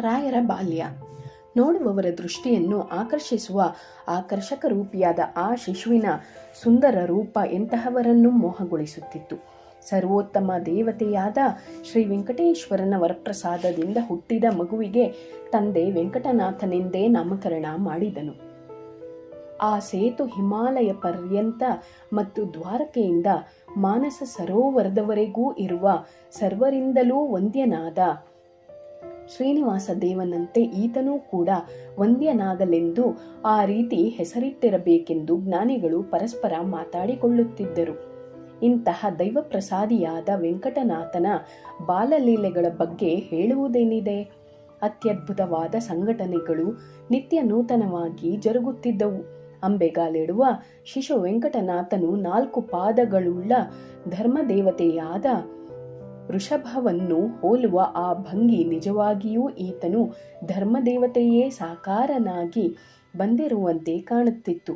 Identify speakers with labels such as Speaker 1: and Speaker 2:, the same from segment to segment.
Speaker 1: ರಾಯರ ಬಾಲ್ಯ. ನೋಡುವವರ ದೃಷ್ಟಿಯನ್ನು ಆಕರ್ಷಿಸುವ ಆಕರ್ಷಕ ರೂಪಿಯಾದ ಆ ಶಿಶುವಿನ ಸುಂದರ ರೂಪ ಎಂತಹವರನ್ನು ಮೋಹಗೊಳಿಸುತ್ತಿತ್ತು. ಸರ್ವೋತ್ತಮ ದೇವತೆಯಾದ ಶ್ರೀ ವೆಂಕಟೇಶ್ವರನ ವರಪ್ರಸಾದದಿಂದ ಹುಟ್ಟಿದ ಮಗುವಿಗೆ ತಂದೆ ವೆಂಕಟನಾಥನೆಂದೇ ನಾಮಕರಣ ಮಾಡಿದನು. ಆ ಸೇತು ಹಿಮಾಲಯ ಪರ್ಯಂತ ಮತ್ತು ದ್ವಾರಕೆಯಿಂದ ಮಾನಸ ಸರೋವರದವರೆಗೂ ಇರುವ ಸರ್ವರಿಂದಲೂ ವಂದ್ಯನಾದ ಶ್ರೀನಿವಾಸ ದೇವನಂತೆ ಈತನೂ ಕೂಡ ವಂದ್ಯನಾಗಲೆಂದು ಆ ರೀತಿ ಹೆಸರಿಟ್ಟಿರಬೇಕೆಂದು ಜ್ಞಾನಿಗಳು ಪರಸ್ಪರ ಮಾತಾಡಿಕೊಳ್ಳುತ್ತಿದ್ದರು. ಇಂತಹ ದೈವಪ್ರಸಾದಿಯಾದ ವೆಂಕಟನಾಥನ ಬಾಲಲೀಲೆಗಳ ಬಗ್ಗೆ ಹೇಳುವುದೇನಿದೆ? ಅತ್ಯದ್ಭುತವಾದ ಸಂಘಟನೆಗಳು ನಿತ್ಯ ನೂತನವಾಗಿ ಜರುಗುತ್ತಿದ್ದವು. ಅಂಬೆಗಾಲಿಡುವ ಶಿಶು ವೆಂಕಟನಾಥನು ನಾಲ್ಕು ಪಾದಗಳುಳ್ಳ ಧರ್ಮದೇವತೆಯಾದ ವೃಷಭವನ್ನು ಹೋಲುವ ಆ ಭಂಗಿ ನಿಜವಾಗಿಯೂ ಈತನು ಧರ್ಮದೇವತೆಯೇ ಸಾಕಾರನಾಗಿ ಬಂದಿರುವಂತೆ ಕಾಣುತ್ತಿತ್ತು.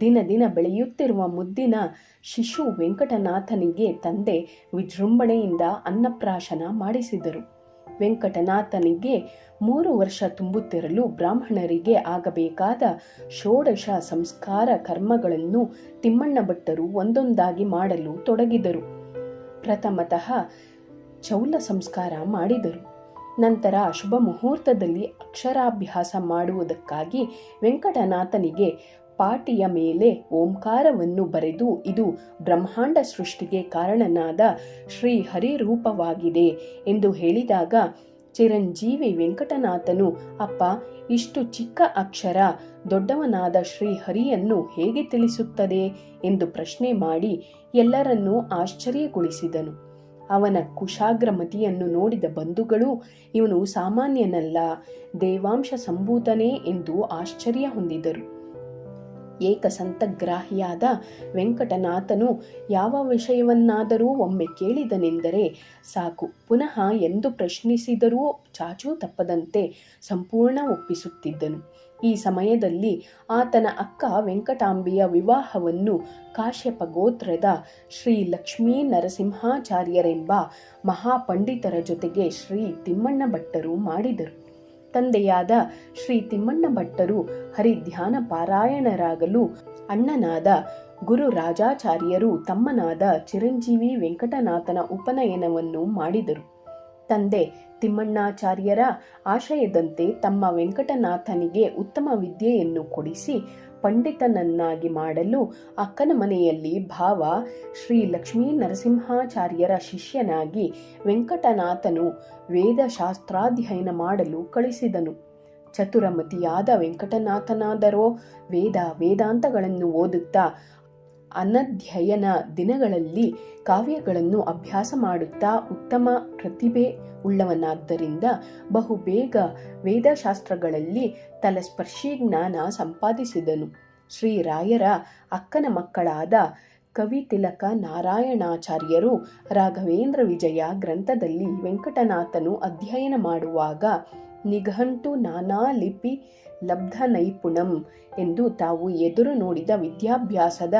Speaker 1: ದಿನ ದಿನ ಬೆಳೆಯುತ್ತಿರುವ ಮುದ್ದಿನ ಶಿಶು ವೆಂಕಟನಾಥನಿಗೆ ತಂದೆ ವಿಜೃಂಭಣೆಯಿಂದ ಅನ್ನಪ್ರಾಶನ ಮಾಡಿಸಿದರು. ವೆಂಕಟನಾಥನಿಗೆ ಮೂರು ವರ್ಷ ತುಂಬುತ್ತಿರಲು ಬ್ರಾಹ್ಮಣರಿಗೆ ಆಗಬೇಕಾದ ಷೋಡಶ ಸಂಸ್ಕಾರ ಕರ್ಮಗಳನ್ನು ತಿಮ್ಮಣ್ಣ ಭಟ್ಟರು ಒಂದೊಂದಾಗಿ ಮಾಡಲು ತೊಡಗಿದರು. ಪ್ರಥಮತಃ ಚೌಲ ಸಂಸ್ಕಾರ ಮಾಡಿದರು. ನಂತರ ಶುಭ ಮುಹೂರ್ತದಲ್ಲಿ ಅಕ್ಷರಾಭ್ಯಾಸ ಮಾಡುವುದಕ್ಕಾಗಿ ವೆಂಕಟನಾಥನಿಗೆ ಪಾಟಿಯ ಮೇಲೆ ಓಂಕಾರವನ್ನು ಬರೆದು, ಇದು ಬ್ರಹ್ಮಾಂಡ ಸೃಷ್ಟಿಗೆ ಕಾರಣನಾದ ಶ್ರೀ ಹರಿರೂಪವಾಗಿದೆ ಎಂದು ಹೇಳಿದಾಗ, ಚಿರಂಜೀವಿ ವೆಂಕಟನಾಥನು, ಅಪ್ಪ, ಇಷ್ಟು ಚಿಕ್ಕ ಅಕ್ಷರ ದೊಡ್ಡವನಾದ ಶ್ರೀ ಹರಿಯನ್ನು ಹೇಗೆ ತಿಳಿಸುತ್ತದೆ? ಎಂದು ಪ್ರಶ್ನೆ ಮಾಡಿ ಎಲ್ಲರನ್ನೂ ಆಶ್ಚರ್ಯಗೊಳಿಸಿದನು. ಅವನ ಕುಶಾಗ್ರಮತಿಯನ್ನು ನೋಡಿದ ಬಂಧುಗಳು ಇವನು ಸಾಮಾನ್ಯನಲ್ಲ ದೇವಾಂಶ ಸಂಭೂತನೇ ಎಂದು ಆಶ್ಚರ್ಯ ಹೊಂದಿದರು. ಏಕಸಂತಗ್ರಾಹಿಯಾದ ವೆಂಕಟನಾಥನು ಯಾವ ವಿಷಯವನ್ನಾದರೂ ಒಮ್ಮೆ ಕೇಳಿದನೆಂದರೆ, ಸಾಕು, ಪುನಃ ಎಂದು ಪ್ರಶ್ನಿಸಿದರೂ ಚಾಚೂ ತಪ್ಪದಂತೆ ಸಂಪೂರ್ಣ ಒಪ್ಪಿಸುತ್ತಿದ್ದನು. ಈ ಸಮಯದಲ್ಲಿ ಆತನ ಅಕ್ಕ ವೆಂಕಟಾಂಬೆಯ ವಿವಾಹವನ್ನು ಕಾಶ್ಯಪ ಗೋತ್ರದ ಶ್ರೀ ಲಕ್ಷ್ಮೀ ನರಸಿಂಹಾಚಾರ್ಯರೆಂಬ ಮಹಾಪಂಡಿತರ ಜೊತೆಗೆ ಶ್ರೀ ತಿಮ್ಮಣ್ಣ ಭಟ್ಟರು ಮಾಡಿದರು. ತಂದೆಯಾದ ಶ್ರೀ ತಿಮ್ಮಣ್ಣ ಭಟ್ಟರು ಹರಿಧ್ಯಾನ ಪಾರಾಯಣರಾಗಲು ಅಣ್ಣನಾದ ಗುರು ರಾಜಾಚಾರ್ಯರು ತಮ್ಮನಾದ ಚಿರಂಜೀವಿ ವೆಂಕಟನಾಥನ ಉಪನಯನವನ್ನು ಮಾಡಿದರು. ತಂದೆ ತಿಮ್ಮಣ್ಣಾಚಾರ್ಯರ ಆಶಯದಂತೆ ತಮ್ಮ ವೆಂಕಟನಾಥನಿಗೆ ಉತ್ತಮ ವಿದ್ಯೆಯನ್ನು ಕೊಡಿಸಿ ಪಂಡಿತನನ್ನಾಗಿ ಮಾಡಲು ಅಕ್ಕನ ಮನೆಯಲ್ಲಿ ಭಾವ ಶ್ರೀ ಲಕ್ಷ್ಮೀ ನರಸಿಂಹಾಚಾರ್ಯರ ಶಿಷ್ಯನಾಗಿ ವೆಂಕಟನಾಥನು ವೇದಶಾಸ್ತ್ರಾಧ್ಯಯನ ಮಾಡಲು ಕಳಿಸಿದನು. ಚತುರಮತಿಯಾದ ವೆಂಕಟನಾಥನಾದರೋ ವೇದ ವೇದಾಂತಗಳನ್ನು ಓದುತ್ತಾ ಅನಧ್ಯಯನ ದಿನಗಳಲ್ಲಿ ಕಾವ್ಯಗಳನ್ನು ಅಭ್ಯಾಸ ಮಾಡುತ್ತಾ ಉತ್ತಮ ಪ್ರತಿಭೆ ಉಳ್ಳವನಾದ್ದರಿಂದ ಬಹುಬೇಗ ವೇದಶಾಸ್ತ್ರಗಳಲ್ಲಿ ತಲಸ್ಪರ್ಶಿ ಜ್ಞಾನ ಸಂಪಾದಿಸಿದನು. ಶ್ರೀರಾಯರ ಅಕ್ಕನ ಮಕ್ಕಳಾದ ಕವಿತಿಲಕ ನಾರಾಯಣಾಚಾರ್ಯರು ರಾಘವೇಂದ್ರ ವಿಜಯ ಗ್ರಂಥದಲ್ಲಿ ವೆಂಕಟನಾಥನು ಅಧ್ಯಯನ ಮಾಡುವಾಗ ನಿಘಂಟು ನಾನಾ ಲಿಪಿ ಲಬ್ಧ ನೈಪುಣಂ ಎಂದು ತಾವು ಎದುರು ನೋಡಿದ ವಿದ್ಯಾಭ್ಯಾಸದ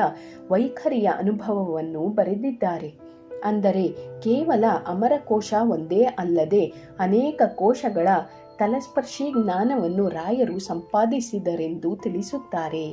Speaker 1: ವೈಖರಿಯ ಅನುಭವವನ್ನು ಬರೆದಿದ್ದಾರೆ. ಅಂದರೆ ಕೇವಲ ಅಮರಕೋಶ ಒಂದೇ ಅಲ್ಲದೆ ಅನೇಕ ಕೋಶಗಳ ತಲಸ್ಪರ್ಶಿ ಜ್ಞಾನವನ್ನು ರಾಯರು ಸಂಪಾದಿಸಿದರೆಂದು ತಿಳಿಸುತ್ತಾರೆ.